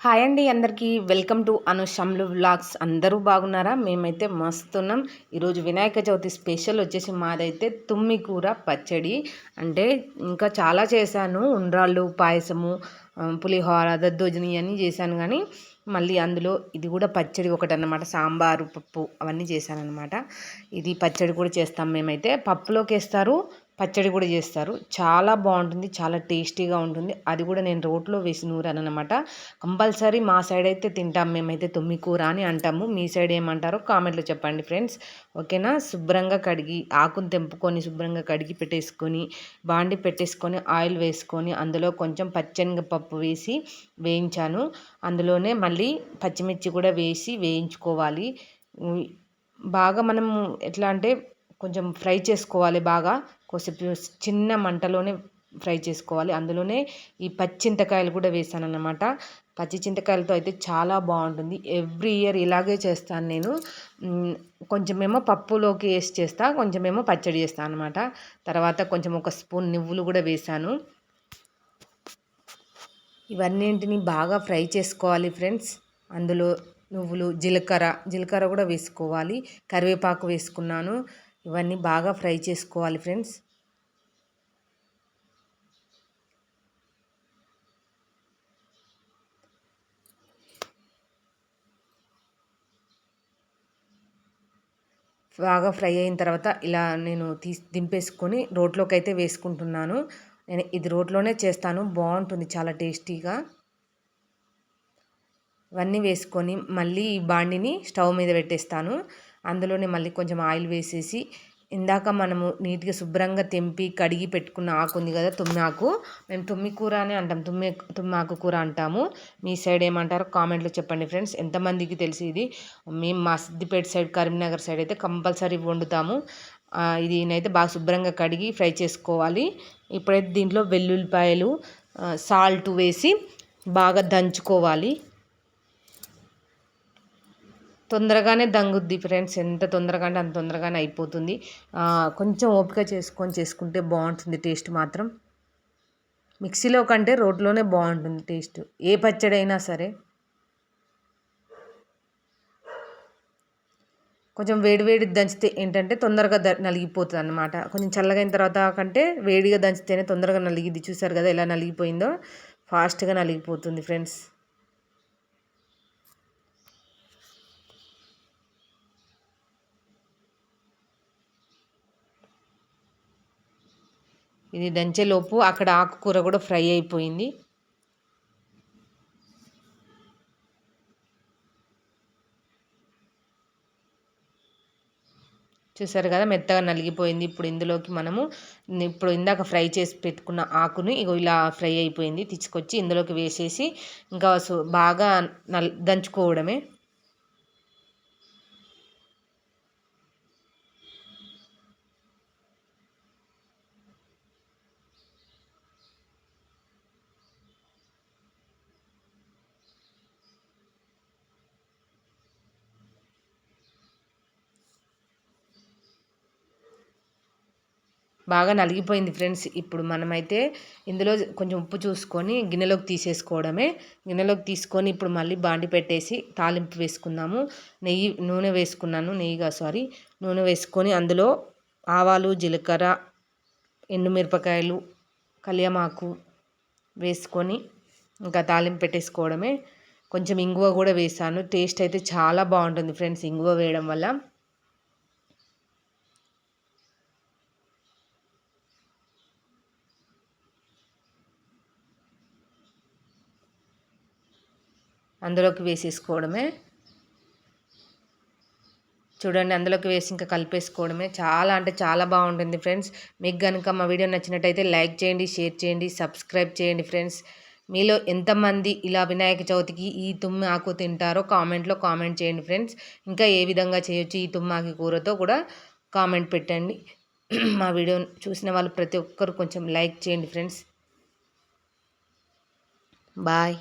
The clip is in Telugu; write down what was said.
హాయ్ అండి అందరికీ. వెల్కమ్ టు అనుషమ్లు వ్లాగ్స్. అందరూ బాగున్నారా? మేమైతే మస్తున్నాం. ఈరోజు వినాయక చవితి స్పెషల్ వచ్చేసి మాదైతే తుమ్మి కూర పచ్చడి. అంటే ఇంకా చాలా చేశాను. ఉండ్రాళ్ళు పాయసము పులిహోర దద్దోజని అన్నీ చేశాను కానీ మళ్ళీ అందులో ఇది కూడా పచ్చడి ఒకటి అనమాట సాంబారు పప్పు అవన్నీ చేశాను అనమాట ఇది పచ్చడి కూడా చేస్తాం మేమైతే. పప్పులోకి వేస్తారు పచ్చడి కూడా చేస్తారు. చాలా బాగుంటుంది. చాలా టేస్టీగా ఉంటుంది. అది కూడా నేను రోట్లో వేసి నూరాను అనమాట కంపల్సరీ మా సైడ్ అయితే తింటాం. మేమైతే తొమ్మి కూర అని అంటాము. మీ సైడ్ ఏమంటారో కామెంట్లో చెప్పండి ఫ్రెండ్స్. ఓకేనా? శుభ్రంగా కడిగి ఆకును తెంపుకొని శుభ్రంగా కడిగి పెట్టేసుకొని బాండి పెట్టేసుకొని ఆయిల్ వేసుకొని అందులో కొంచెం పచ్చనిగపప్పు వేసి వేయించాను. అందులోనే మళ్ళీ పచ్చిమిర్చి కూడా వేసి వేయించుకోవాలి. బాగా మనం ఎట్లా అంటే కొంచెం ఫ్రై చేసుకోవాలి బాగా. కొద్దిసేపు చిన్న మంటలోనే ఫ్రై చేసుకోవాలి. అందులోనే ఈ పచ్చింతకాయలు కూడా వేసాను అనమాట పచ్చి చింతకాయలతో అయితే చాలా బాగుంటుంది. ఎవ్రీ ఇయర్ ఇలాగే చేస్తాను నేను. కొంచెమేమో పప్పులోకి వేసి చేస్తా కొంచెమేమో పచ్చడి చేస్తాను అనమాట తర్వాత కొంచెం ఒక స్పూన్ నువ్వులు కూడా వేసాను. ఇవన్నింటిని బాగా ఫ్రై చేసుకోవాలి ఫ్రెండ్స్. అందులో నువ్వులు జీలకర్ర జీలకర్ర కూడా వేసుకోవాలి. కరివేపాకు వేసుకున్నాను. ఇవన్నీ బాగా ఫ్రై చేసుకోవాలి ఫ్రెండ్స్. బాగా ఫ్రై అయిన తర్వాత ఇలా నేను తీసి దింపేసుకొని రోట్లోకి అయితే వేసుకుంటున్నాను. నేను ఇది రోట్లోనే చేస్తాను. బాగుంటుంది చాలా టేస్టీగా. ఇవన్నీ వేసుకొని మళ్ళీ ఈ బాండిని స్టవ్ మీద పెట్టేస్తాను. అందులోనే మళ్ళీ కొంచెం ఆయిల్ వేసేసి ఇందాక మనము నీట్గా శుభ్రంగా తెంపి కడిగి పెట్టుకున్న ఆకు ఉంది కదా తుమ్మాకు మేము తుమ్మి కూర అని అంటాం. తుమ్మి తుమ్మాకు కూర అంటాము. మీ సైడ్ ఏమంటారో కామెంట్లో చెప్పండి ఫ్రెండ్స్. ఎంతమందికి తెలిసి ఇది? మేము మా సిద్దిపేట సైడ్ కరీంనగర్ సైడ్ అయితే కంపల్సరీ వండుతాము. ఇది నేనైతే బాగా శుభ్రంగా కడిగి ఫ్రై చేసుకోవాలి. ఇప్పుడైతే దీంట్లో వెల్లుల్లిపాయలు సాల్ట్ వేసి బాగా దంచుకోవాలి. తొందరగానే దంగుద్ది ఫ్రెండ్స్ ఎంత తొందరగా అంటే అంత తొందరగానే అయిపోతుంది. కొంచెం ఓపిక చేసుకొని చేసుకుంటే బాగుంటుంది టేస్ట్ మాత్రం. మిక్సీలో కంటే రోట్లోనే బాగుంటుంది టేస్ట్ ఏ పచ్చడి అయినా సరే. కొంచెం వేడి వేడి దంచితే ఏంటంటే తొందరగా ద నలిగిపోతుంది అనమాట కొంచెం చల్లగైన తర్వాత కంటే వేడిగా దంచితేనే తొందరగా నలిగిద్ది. చూసారు కదా ఎలా నలిగిపోయిందో? ఫాస్ట్గా నలిగిపోతుంది ఫ్రెండ్స్ ఇది దంచేలోపు అక్కడ ఆకుకూర కూడా ఫ్రై అయిపోయింది. చూసారు కదా మెత్తగా నలిగిపోయింది. ఇప్పుడు ఇందులోకి మనము ఇప్పుడు ఇందాక ఫ్రై చేసి పెట్టుకున్న ఆకుని ఇగో ఇలా ఫ్రై అయిపోయింది. తీసుకొచ్చి ఇందులోకి వేసేసి ఇంకా బాగా నల్ దంచుకోవడమే. బాగా నలిగిపోయింది ఫ్రెండ్స్. ఇప్పుడు మనమైతే ఇందులో కొంచెం ఉప్పు చూసుకొని గిన్నెలోకి తీసేసుకోవడమే. గిన్నెలోకి తీసుకొని ఇప్పుడు మళ్ళీ బాండి పెట్టేసి తాలింపు వేసుకుందాము. నెయ్యి నూనె వేసుకున్నాను నెయ్యిగా సారీ. నూనె వేసుకొని అందులో ఆవాలు జీలకర్ర ఎండుమిరపకాయలు కలియమాకు వేసుకొని ఇంకా తాలింపు పెట్టేసుకోవడమే. కొంచెం ఇంగువ కూడా వేసాను. టేస్ట్ అయితే చాలా బాగుంటుంది ఫ్రెండ్స్ ఇంగువ వేయడం వల్ల. అందులోకి వేసేసుకోవడమే. చూడండి అందులోకి వేసి ఇంకా కలిపేసుకోవడమే. చాలా అంటే చాలా బాగుంటుంది ఫ్రెండ్స్. మీకు కనుక మా వీడియో నచ్చినట్టయితే లైక్ చేయండి షేర్ చేయండి సబ్స్క్రైబ్ చేయండి ఫ్రెండ్స్. మీలో ఎంతమంది ఇలా వినాయక చవితికి ఈ తుమ్మి ఆకు తింటారో కామెంట్లో కామెంట్ చేయండి ఫ్రెండ్స్. ఇంకా ఏ విధంగా చేయొచ్చు ఈ తుమ్మాకి కూరతో కూడా కామెంట్ పెట్టండి. మా వీడియో చూసిన వాళ్ళు ప్రతి ఒక్కరు కొంచెం లైక్ చేయండి ఫ్రెండ్స్. బాయ్.